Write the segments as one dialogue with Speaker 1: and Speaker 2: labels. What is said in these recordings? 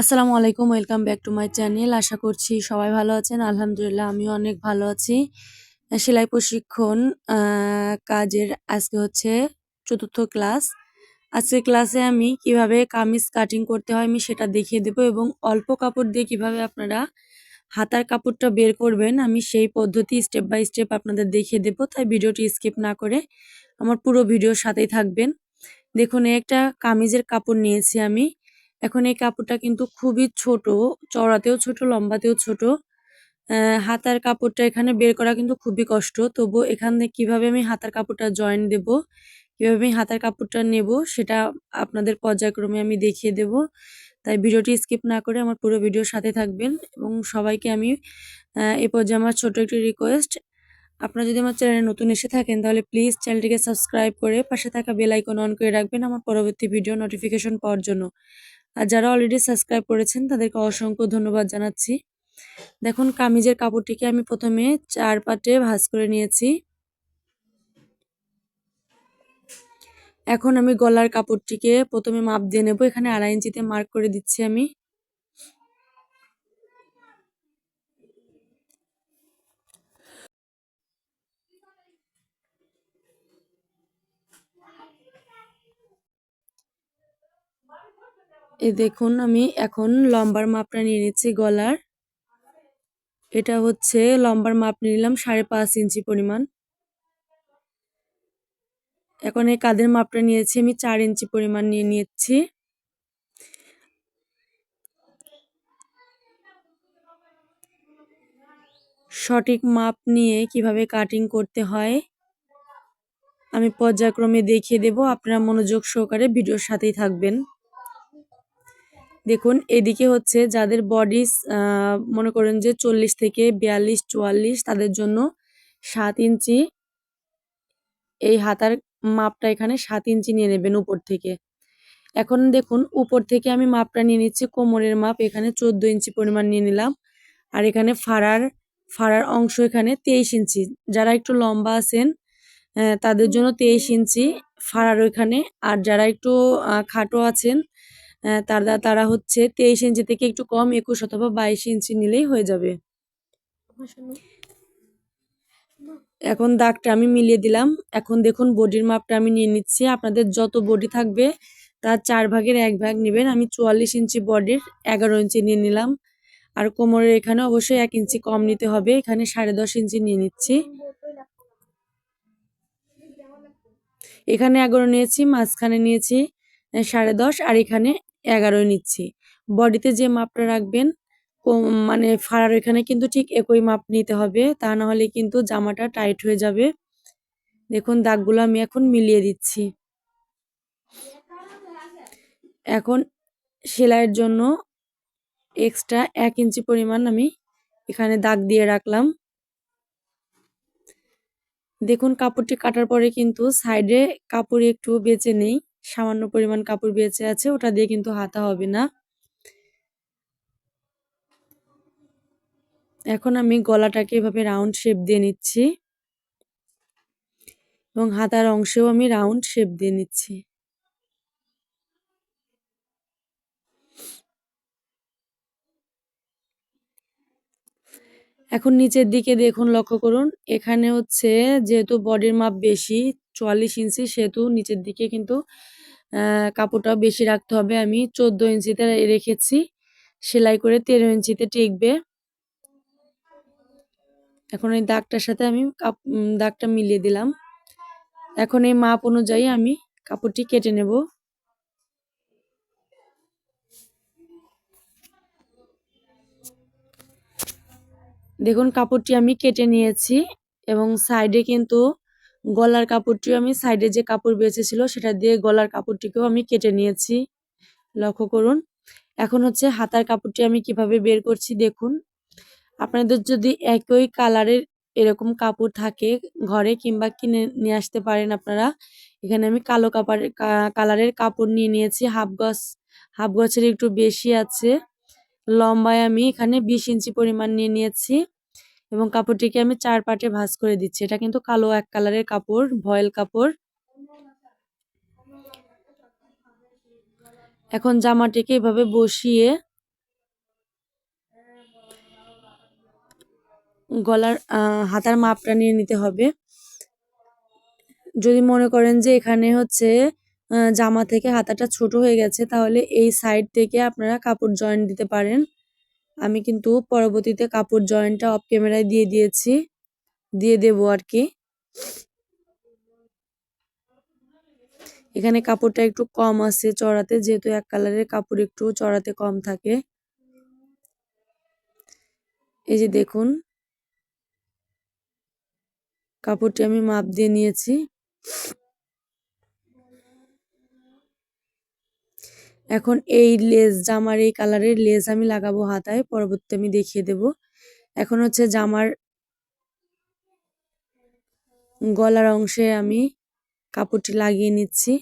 Speaker 1: আসসালামু আলাইকুম, welcome back to my channel. আশা করছি সবাই ভালো আছেন। আলহামদুলিল্লাহ, আমিও অনেক ভালো আছি। সেলাই প্রশিক্ষণ কাজের আজকে হচ্ছে চতুর্থ ক্লাস। আজকে ক্লাসে আমি কীভাবে কামিজ কাটিং করতে হয় আমি সেটা দেখিয়ে দেবো এবং অল্প কাপড় দিয়ে কীভাবে আপনারা হাতার কাপড়টা বের করবেন, আমি সেই পদ্ধতি স্টেপ বাই স্টেপ আপনাদের দেখিয়ে দেবো। তাই ভিডিওটি স্কিপ না করে আমার পুরো ভিডিওর সাথেই থাকবেন। দেখুন একটা কামিজের কাপড় নিয়েছি আমি। এখন এই কাপড়টা কিন্তু খুবই ছোট, চওড়াতেও ছোট, লম্বাতেও ছোট। হাতার কাপড়টা এখানে বের করা কিন্তু খুবই কষ্ট। তবু এখানে কীভাবে আমি হাতার কাপড়টা জয়েন দেব, কীভাবে আমি হাতার কাপড়টা নেব, সেটা আপনাদের পর্যায়ক্রমে আমি দেখিয়ে দেব। তাই ভিডিওটি স্কিপ না করে আমার পুরো ভিডিওর সাথে থাকবেন এবং সবাইকে আমি এ পর্যায়ে আমার ছোট একটি রিকোয়েস্ট আপনারা যদি আমার চ্যানেলে নতুন এসে থাকেন, তাহলে প্লিজ চ্যানেলটিকে সাবস্ক্রাইব করে পাশে থাকা বেল আইকন অন করে রাখবেন আমার পরবর্তী ভিডিও নোটিফিকেশন পাওয়ার জন্য। আর যারা অলরেডি সাবস্ক্রাইব করেছেন, তাদেরকে অসংখ্য ধন্যবাদ জানাচ্ছি। দেখুন, কামিজের কাপড়টিকে আমি প্রথমে চার পাটে ভাজ করে নিয়েছি। এখন আমি গলার কাপড়টিকে প্রথমে মাপ দিয়ে নেব। এখানে আড়াই ইঞ্চিতে মার্ক করে দিচ্ছি আমি। এই দেখুন, আমি এখন লম্বার মাপটা নিয়ে নিচ্ছি গলার। এটা হচ্ছে লম্বার মাপ নিলাম সাড়ে পাঁচ ইঞ্চি পরিমাণ। এখন এই কাঁধের মাপটা নিয়েছি, আমি চার ইঞ্চি পরিমাণ নিয়ে নিচ্ছি। সঠিক মাপ নিয়ে কীভাবে কাটিং করতে হয়, আমি পর্যায়ক্রমে দেখিয়ে দেব। আপনারা মনোযোগ সহকারে ভিডিওর সাথেই থাকবেন। দেখুন, এদিকে হচ্ছে যাদের বডি মনে করেন যে চল্লিশ থেকে বিয়াল্লিশ, চুয়াল্লিশ, তাদের জন্য সাত ইঞ্চি, এই হাতার মাপটা এখানে সাত ইঞ্চি নিয়ে নেবেন উপর থেকে। এখন দেখুন, উপর থেকে আমি মাপটা নিয়ে নিচ্ছি, কোমরের মাপ এখানে চোদ্দ ইঞ্চি পরিমাণ নিয়ে নিলাম। আর এখানে ফাড়ার ফাড়ার অংশ এখানে তেইশ ইঞ্চি। যারা একটু লম্বা আছেন তাদের জন্য তেইশ ইঞ্চি ফাড়ার ওইখানে আর যারা একটু খাটো আছেন তারা তারা হচ্ছে তেইশ ইঞ্চি থেকে একটু কম, একুশ অথবা বাইশ ইঞ্চি নিলেই হয়ে যাবে। এখন দাগটা আমি মিলিয়ে দিলাম। এখন দেখুন বডির মাপটা আমি নিয়ে নিচ্ছি। আপনাদের যত বডি থাকবে, তার চার ভাগের এক ভাগ নেবেন। আমি চুয়াল্লিশ ইঞ্চি বডির এগারো ইঞ্চি নিয়ে নিলাম। আর কোমরের এখানে অবশ্যই এক ইঞ্চি কম নিতে হবে। এখানে সাড়ে দশ ইঞ্চি নিয়ে নিচ্ছি। এখানে এগারো নিয়েছি, মাঝখানে নিয়েছি সাড়ে দশ। আর এখানে এগারোই নিচ্ছি। বডিতে যে মাপটা রাখবেন মানে ফাড়ার এখানে কিন্তু ঠিক একই মাপ নিতে হবে। তা না হলে কিন্তু জামাটা টাইট হয়ে যাবে। দেখুন, দাগগুলো আমি এখন মিলিয়ে দিচ্ছি। এখন সেলাইয়ের জন্য এক্সট্রা এক ইঞ্চি পরিমাণ আমি এখানে দাগ দিয়ে রাখলাম। দেখুন, কাপড়টি কাটার পরে কিন্তু সাইডে কাপড় একটু বেঁচে নেই। সামান্য পরিমাণ কাপড় বেঁচে আছে, ওটা দিয়ে কিন্তু হাতা হবে না। এখন আমি গলাটাকে এভাবে রাউন্ড শেপ দিয়ে নিচ্ছি। এবং হাতার অংশেও আমি রাউন্ড শেপ দিয়ে নিচ্ছি। এখন নিচের দিকে দেখুন, লক্ষ্য করুন, এখানে হচ্ছে যেহেতু বডির মাপ বেশি, চুয়াল্লিশ ইঞ্চি, সেহেতু নিচের দিকে কিন্তু আহ, কাপড়টা বেশি রাখতে হবে। আমি চোদ্দ ইঞ্চিতে রেখেছি। সেলাই করে তেরো ইঞ্চিতে টিকবে। এখন এই দাগটার সাথে আমি কাপ দাগটা মিলিয়ে দিলাম। এখন এই মাপ অনুযায়ী আমি কাপড়টি কেটে নেব। দেখুন কাপড়টি আমি কেটে নিয়েছি এবং সাইডে কিন্তু গলার কাপড়টিও আমি সাইডে যে কাপড় বেঁচেছিল সেটা দিয়ে গলার কাপড়টিকেও আমি কেটে নিয়েছি। লক্ষ্য করুন, এখন হচ্ছে হাতার কাপড়টি আমি কীভাবে বের করছি দেখুন। আপনাদের যদি একই কালারের এরকম কাপড় থাকে ঘরে কিংবা কিনে নিয়ে আসতে পারেন আপনারা, এখানে আমি কালো কাপড়ের কালারের কাপড় নিয়ে নিয়েছি, হাফ গজ, হাফ গছের একটু বেশি আছে। লম্বায় আমি এখানে বিশ ইঞ্চি পরিমাণ নিয়ে নিয়েছি। এবং কাপড়টিকে আমি চার পাটে ভাঁজ করে দিচ্ছি। এটা কিন্তু কালো এক কালারের কাপড়, ভয়েল কাপড়। এখন জামাটিকে এভাবে বসিয়ে গলার হাতার মাপটা নিয়ে নিতে হবে। যদি মনে করেন যে এখানে হচ্ছে জামা থেকে হাতাটা ছোট হয়ে গেছে, তাহলে এই সাইড থেকে আপনারা কাপড় জয়েন্ট দিতে পারেন। আমি কিন্তু পরবর্তীতে কাপড় জয়েন্টটা অফ ক্যামেরায় দিয়ে দিয়েছি। দিয়ে দেবো আর কি। এখানে কাপড়টা একটু কম আছে চড়াতে, যেহেতু এক কালারের কাপড় একটু চড়াতে কম থাকে। এই যে দেখুন। কাপড়টি আমি মাপ দিয়ে নিয়েছি। এখন এই লেস, জামার এই কালারের লেস আমি লাগাবো হাতায় পরবর্তী আমি দেখিয়ে দেব। এখন হচ্ছে জামার গলার অংশে আমি কাপড়টি লাগিয়ে নিচ্ছি।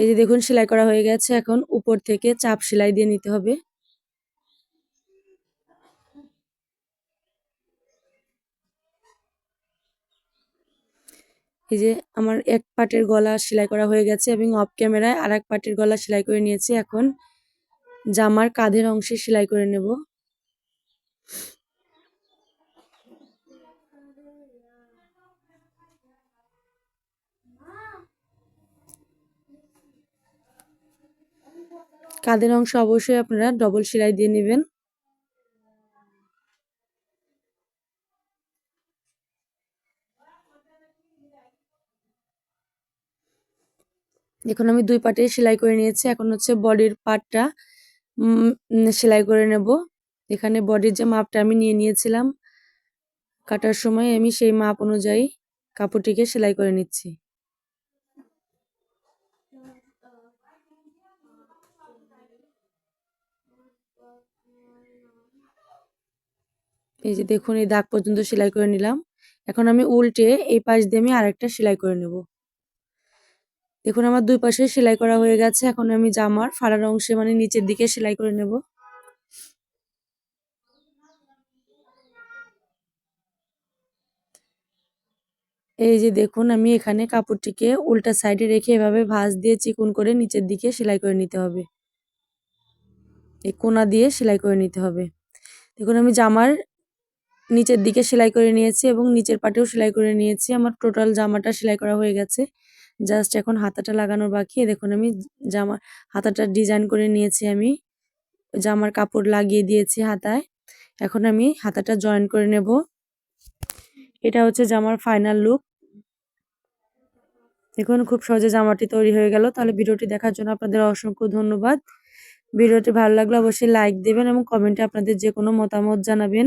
Speaker 1: এই যে দেখুন, সেলাই করা হয়ে গেছে। এখন উপর থেকে চাপ সেলাই দিয়ে নিতে হবে। এই যে আমার এক পাটের গলা সেলাই করা হয়ে গেছে এবং অফ ক্যামেরায় আর এক পাটের গলা সেলাই করে নিয়েছি। এখন জামার কাঁধের অংশে সেলাই করে নেব। কাঁধের অংশ অবশ্যই আপনারা ডবল সেলাই দিয়ে নেবেন। এখন আমি দুই পাটে সেলাই করে নিয়েছি। এখন হচ্ছে বডির পার্টটা সেলাই করে নেব। এখানে বডির যে মাপটা আমি নিয়ে নিয়েছিলাম, কাটার সময় আমি সেই মাপ অনুযায়ী কাপড়টিকে সেলাই করে নিচ্ছি। এই যে দেখুন, এই দাগ পর্যন্ত সেলাই করে নিলাম। এখন আমি উল্টে এই পাশ দিয়ে আমি আরেকটা সেলাই করে নেব। দেখুন, আমার দুই পাশে সেলাই করা হয়ে গেছে। এখন আমি জামার ফাড়ার অংশে মানে নিচের দিকে সেলাই করে নেব। এই যে দেখুন, আমি এখানে কাপড়টিকে উল্টা সাইডে রেখে এভাবে ভাঁজ দিয়ে চিকুন করে নিচের দিকে সেলাই করে নিতে হবে। এই কোনা দিয়ে সেলাই করে নিতে হবে। দেখুন, আমি জামার নিচের দিকে সেলাই করে নিয়েছি এবং নিচের পাটেও সেলাই করে নিয়েছি। আমার টোটাল জামাটা সেলাই করা হয়ে গেছে। জাস্ট এখন হাতাটা লাগানোর বাকি। দেখুন, আমি জামা, হাতাটা ডিজাইন করে নিয়েছি আমি। জামার কাপড় লাগিয়ে দিয়েছি হাতায়। এখন আমি হাতাটা জয়েন করে নেব। এটা হচ্ছে জামার ফাইনাল লুক দেখুন, খুব সহজে জামাটি তৈরি হয়ে গেল। তাহলে ভিডিওটি দেখার জন্য আপনাদের অসংখ্য ধন্যবাদ। ভিডিওটি ভালো লাগলে অবশ্যই লাইক দেবেন এবং কমেন্টে আপনাদের যে কোনো মতামত জানাবেন।